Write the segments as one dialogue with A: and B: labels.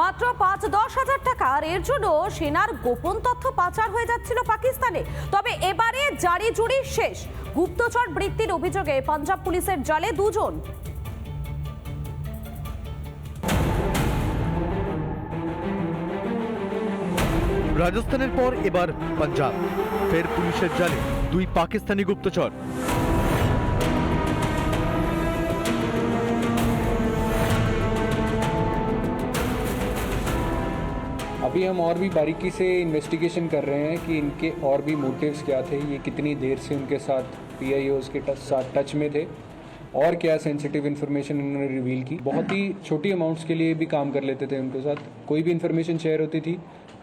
A: মাত্র পাঁচ, দশ হাজার টাকা, আর এর জন্য সেনার গোপন তথ্য পাচার হয়ে যাচ্ছিল পাকিস্তানে। তবে এবারে জারি জুড়ি শেষ। গুপ্তচর বৃত্তির অভিযোগে পাঞ্জাব পুলিশের জালে দুজন।
B: রাজস্থানের পর এবার পাঞ্জাব। ফের পুলিশের জালে দুই পাকিস্তানি গুপ্তচর।
C: अभी हम और भी बारीकी से इन्वेस्टिगेशन कर रहे हैं कि इनके और भी मोटिव्स क्या थे ये कितनी देर से उनके साथ पी के टच, साथ टच में थे और क्या सेंसिटिव इन्फॉर्मेशन इन्होंने रिवील की बहुत ही छोटी अमाउंट्स के लिए भी काम कर लेते थे उनके साथ कोई भी इन्फॉर्मेशन शेयर होती थी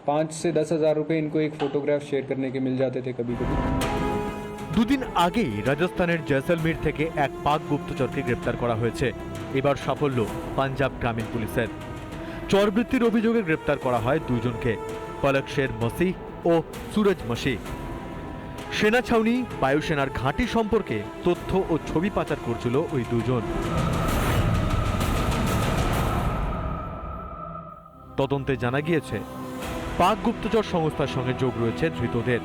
C: पाँच से दस हज़ार रुपये इनको एक फ़ोटोग्राफ शेयर करने के मिल जाते थे कभी कभी
B: দুদিন আগেই রাজস্থানের জয়সলমীর থেকে এক পাক গুপ্তচরকে গ্রেপ্তার করা হয়েছে এবার সাফল্য পাঞ্জাব গ্রামীণ পুলিশের চরবৃত্তির অভিযোগে গ্রেপ্তার করা হয় দুজনকে পলক শের মসি ও সুরজ মসি সেনা ছাউনি বায়ুসেনার ঘাঁটি সম্পর্কে তথ্য ও ছবি পাচার করছিল ওই দুজন তদন্তে জানা গিয়েছে, পাক গুপ্তচর সংস্থার সঙ্গে যোগ রয়েছে ধৃতদের।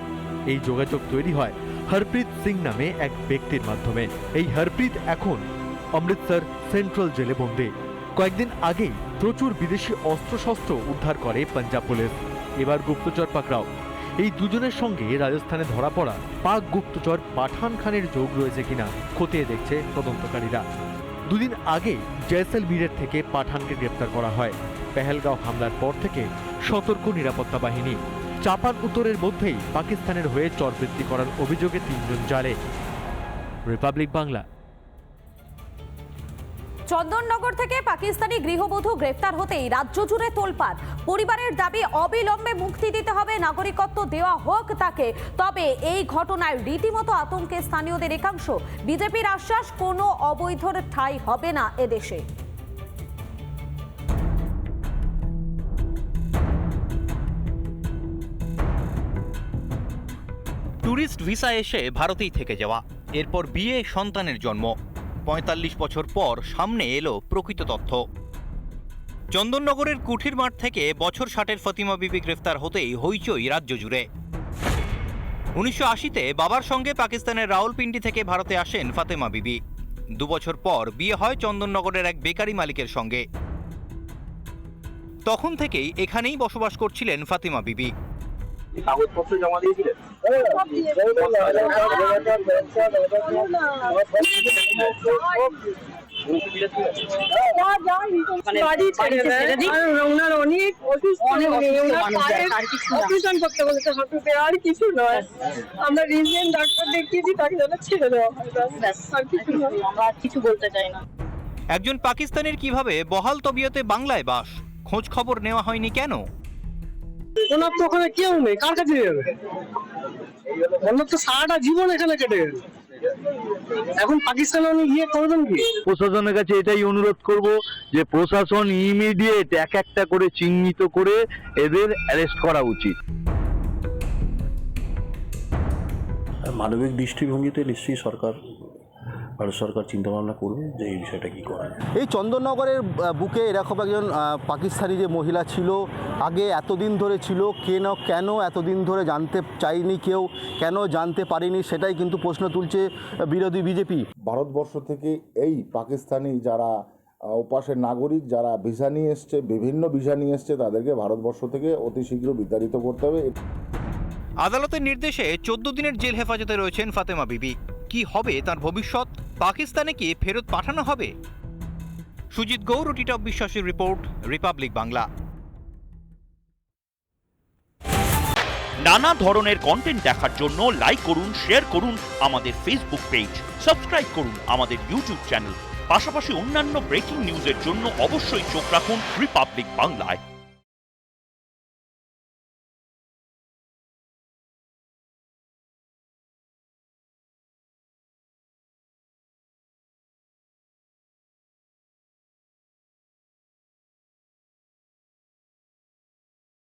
B: এই যোগাযোগ তৈরি হয় হরপ্রীত সিং নামে এক ব্যক্তির মাধ্যমে। এই হরপ্রীত এখন অমৃতসর সেন্ট্রাল জেলে বন্দী। কয়েকদিন আগেই প্রচুর বিদেশি অস্ত্রশস্ত্র উদ্ধার করে পাঞ্জাব পুলিশ। এবার গুপ্তচর পাকড়াও। এই দুজনের সঙ্গে রাজস্থানে ধরা পড়া পাক গুপ্তচর পাঠান খানের যোগ রয়েছে কিনা খতিয়ে দেখছে তদন্তকারীরা। দুদিন আগে জয়সলমীরের থেকে পাঠানকে গ্রেপ্তার করা হয়। পেহেলগাঁও হামলার পর থেকে সতর্ক নিরাপত্তা বাহিনী। চাপান উত্তরের মধ্যেই পাকিস্তানের হয়ে চরবৃত্তি করার অভিযোগে তিনজন জালে। রিপাবলিক বাংলা
A: চন্দননগর থেকে পাকিস্তানি গৃহবধূ গ্রেফতার হতেই রাজ্য জুড়ে তোলপাড়। পরিবারের দাবি, অবিলম্বে মুক্তি দিতে হবে, নাগরিকত্ব দেওয়া হোক তাকে। তবে এই ঘটনায় রীতিমতো আতঙ্কে স্থানীয়দের একাংশ। বিজেপির আশ্বাস, কোনো অবৈধর ঠাঁই হবে না এদেশে।
D: ট্যুরিস্ট ভিসা এসে ভারতেই থেকে যাওয়া। এরপর বিয়ে, সন্তানের জন্ম। পঁয়তাল্লিশ বছর পর সামনে এলো প্রকৃত তথ্য। চন্দননগরের কুঠির মাঠ থেকে বছর ষাটের ফতিমা বিবি গ্রেফতার হতেই হইচই রাজ্য জুড়ে। উনিশশো আশিতে বাবার সঙ্গে পাকিস্তানের রাওলপিন্ডি থেকে ভারতে আসেন ফাতেমা বিবি। দুবছর পর বিয়ে হয় চন্দননগরের এক বেকারি মালিকের সঙ্গে। তখন থেকেই এখানেই বসবাস করছিলেন ফাতিমা বিবি।
E: কাগজপত্র জমা দিয়েছিলেন
D: একজন পাকিস্তানের কীভাবে বহাল তবিয়তে বাংলায় বাস? খোঁজ খবর নেওয়া হয়নি কেন?
F: ওনার তো ওখানে কেউ নেই কার কাছে যাবে? ওনার তো সারাটা জীবন এখানে কেটে গেল এখন পাকিস্তানে উনি গিয়ে করবেন কি?
G: প্রশাসনের কাছে এটাই অনুরোধ করব যে প্রশাসন ইমিডিয়েট এক একটা করে চিহ্নিত করে এদের অ্যারেস্ট করা উচিত।
H: মানবিক দৃষ্টিভঙ্গিতে নিশ্চয়ই সরকার ভারত সরকার চিন্তা ভাবনা করবে যে এই বিষয়টা কি করা যায়।
I: এই চন্দননগরের বুকে এরকম একজন পাকিস্তানি যে মহিলা ছিল আগে এতদিন ধরে ছিল কেন কেন এতদিন ধরে জানতে চাইনি কেউ কেন জানতে পারেনি সেটাই কিন্তু প্রশ্ন তুলছে বিরোধী বিজেপি।
J: ভারতবর্ষ থেকে এই পাকিস্তানি যারা ওপাশের নাগরিক যারা ভিসা নিয়ে এসছে বিভিন্ন ভিসা নিয়ে এসছে তাদেরকে ভারতবর্ষ থেকে অতি শীঘ্র বিতাড়িত করতে হবে।
D: আদালতের নির্দেশে চোদ্দ দিনের জেল হেফাজতে রয়েছেন ফাতেমা বিবি। কি হবে তার ভবিষ্যৎ? পাকিস্তানে কি ফেরত পাঠানো হবে? সুজিত গৌর ও বিশ্বাসের রিপোর্ট, রিপাবলিক বাংলা।
K: নানা ধরনের কন্টেন্ট দেখার জন্য লাইক করুন শেয়ার করুন আমাদের ফেসবুক পেজ সাবস্ক্রাইব করুন আমাদের ইউটিউব চ্যানেল পাশাপাশি অন্যান্য ব্রেকিং নিউজের জন্য অবশ্যই চোখ রাখুন রিপাবলিক বাংলায়